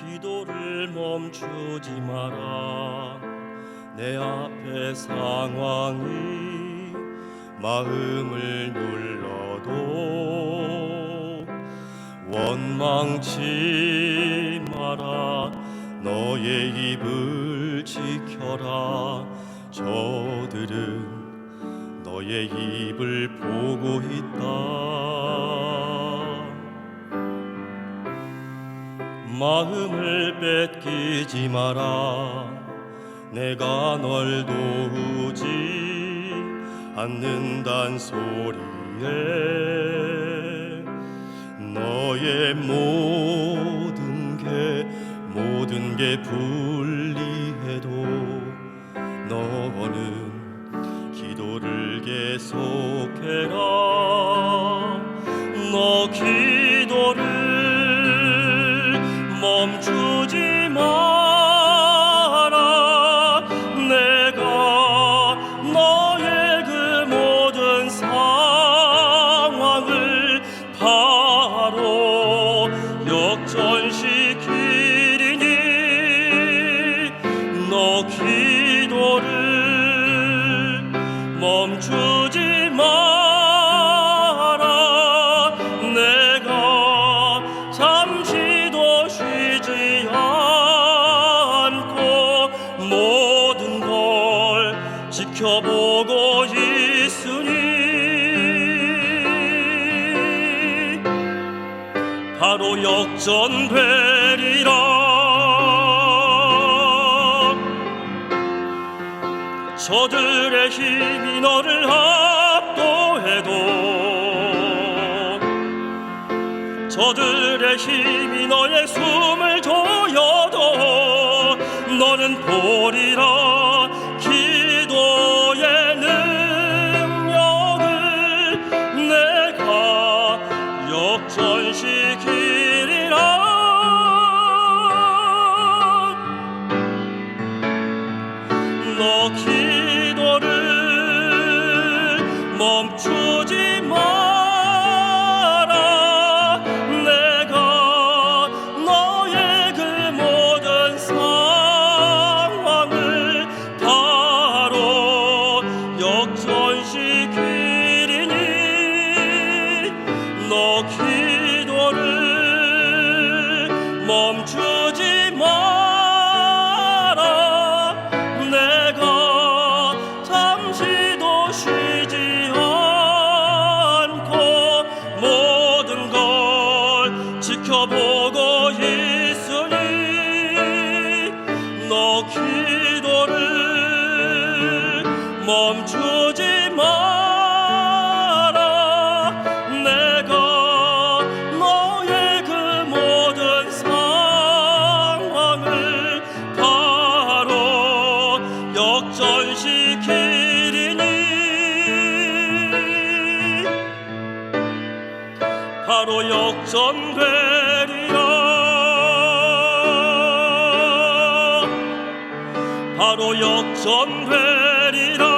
기도를 멈추지 마라. 내 앞에 상황이 마음을 눌러도 원망치 마라. 너의 입을 지켜라. 저들은 너의 입을 보고 있다 마음을 뺏기지 마라. 내가 널 도우지 않는단 소리에 너의 모든 게 모든 게 불리해도 너는 기도를 계속해라. 너 기 역전시키리니 너 기도를 멈추지 마라. 내가 잠시도 쉬지 않고 모든 걸 지켜보고 있으니 바로 역전되리라. 저들의 힘이 너를 압도해도 저들의 힘이 너의 숨을 조여도 너는 보리라 멈추지 마라. 내가 너의 그 모든 상황을 바로 역전시키리니. 너 기도를 멈추 지켜보고 있으니 너 기도를 멈추지 마 바로 역전되리라. 바로 역전되리라